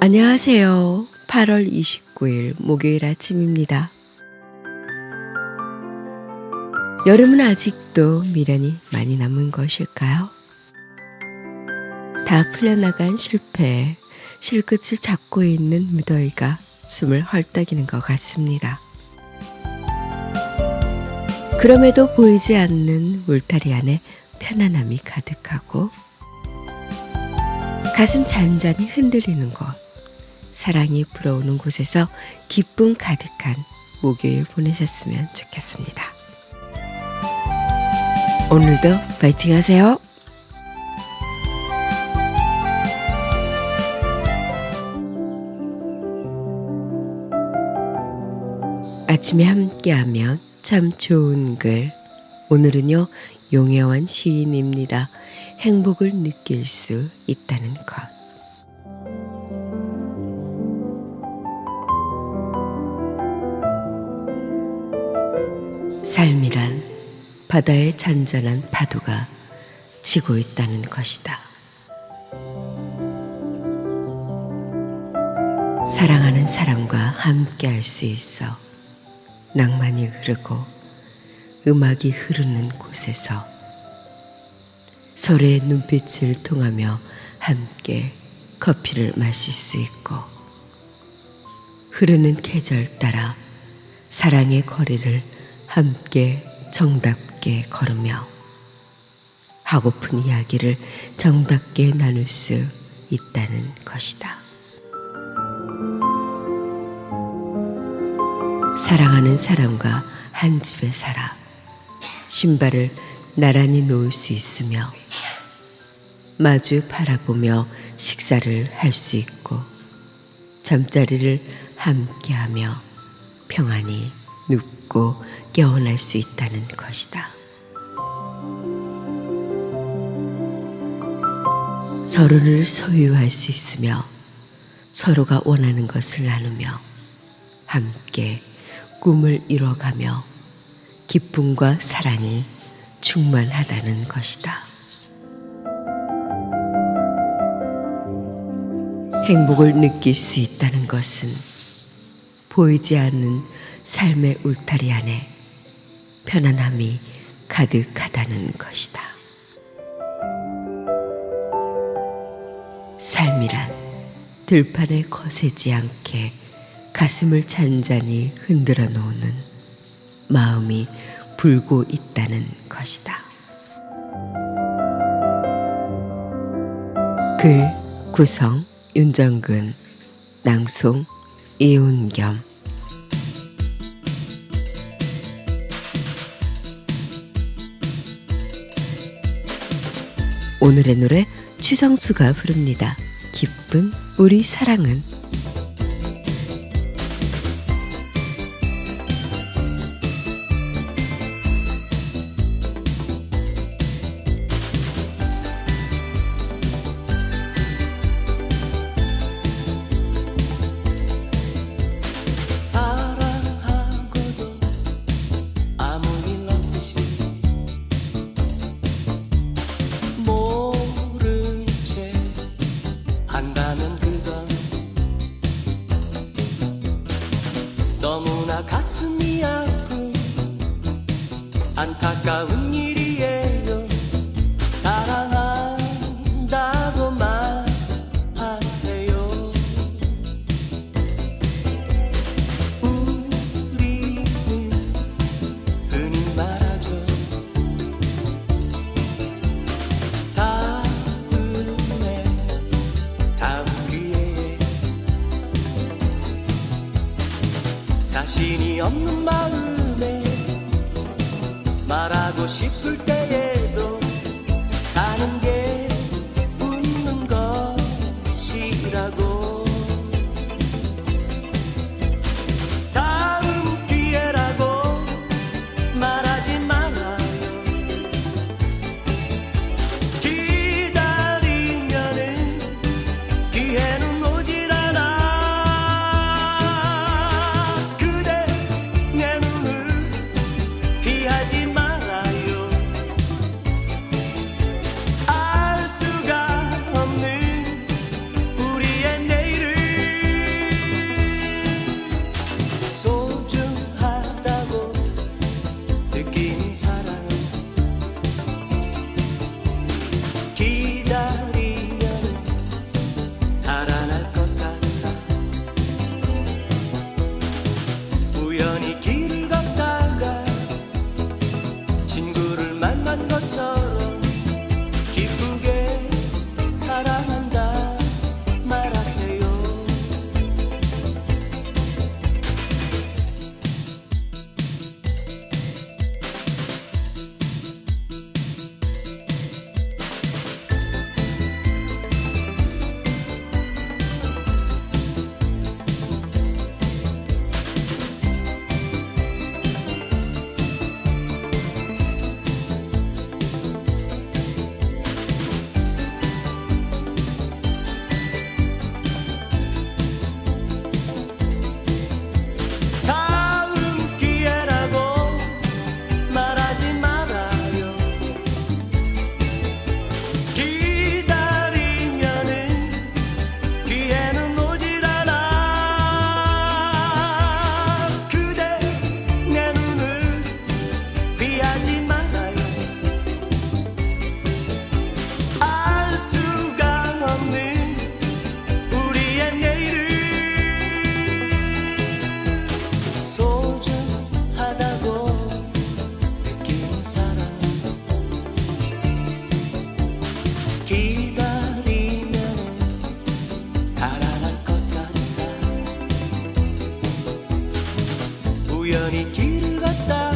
안녕하세요. 8월 29일 목요일 아침입니다. 여름은 아직도 미련이 많이 남은 것일까요? 다 풀려나간 실패에 실끝을 잡고 있는 무더위가 숨을 헐떡이는 것 같습니다. 그럼에도 보이지 않는 울타리 안에 편안함이 가득하고 가슴 잔잔히 흔들리는 곳, 사랑이 불어오는 곳에서 기쁨 가득한 목요일 보내셨으면 좋겠습니다. 오늘도 파이팅 하세요. 아침에 함께하면 참 좋은 글. 오늘은요, 용혜원 시인입니다. 행복을 느낄 수 있다는 것. 삶이란 바다의 잔잔한 파도가 치고 있다는 것이다. 사랑하는 사람과 함께 할 수 있어 낭만이 흐르고 음악이 흐르는 곳에서 서로의 눈빛을 통하며 함께 커피를 마실 수 있고 흐르는 계절 따라 사랑의 거리를 함께 정답게 걸으며 하고픈 이야기를 정답게 나눌 수 있다는 것이다. 사랑하는 사람과 한 집에 살아 신발을 나란히 놓을 수 있으며 마주 바라보며 식사를 할 수 있고 잠자리를 함께하며 평안히 눕고 깨어날 수 있다는 것이다. 서로를 소유할 수 있으며 서로가 원하는 것을 나누며 함께 꿈을 이뤄가며 기쁨과 사랑이 충만하다는 것이다. 행복을 느낄 수 있다는 것은 보이지 않는 삶의 울타리 안에 편안함이 가득하다는 것이다. 삶이란 들판에 거세지 않게 가슴을 잔잔히 흔들어 놓는 마음이 불고 있다는 것이다. 글 구성 윤정근 낭송 이운겸 오늘의 노래 추성수가 부릅니다. 기쁜 우리 사랑은 안타까운 일이에요. 사랑한다고 말하세요. 우리는 흔히 말하죠. 다음에 다음 기회에 자신이 없는 마음에 말하고 싶을 때에도 사는 게 웃는 것이라고. 다음 기회라고 말하지 말아요. 기다리면은 기회는 오질 않아. 그대 내 눈을 피하지 夜にだがた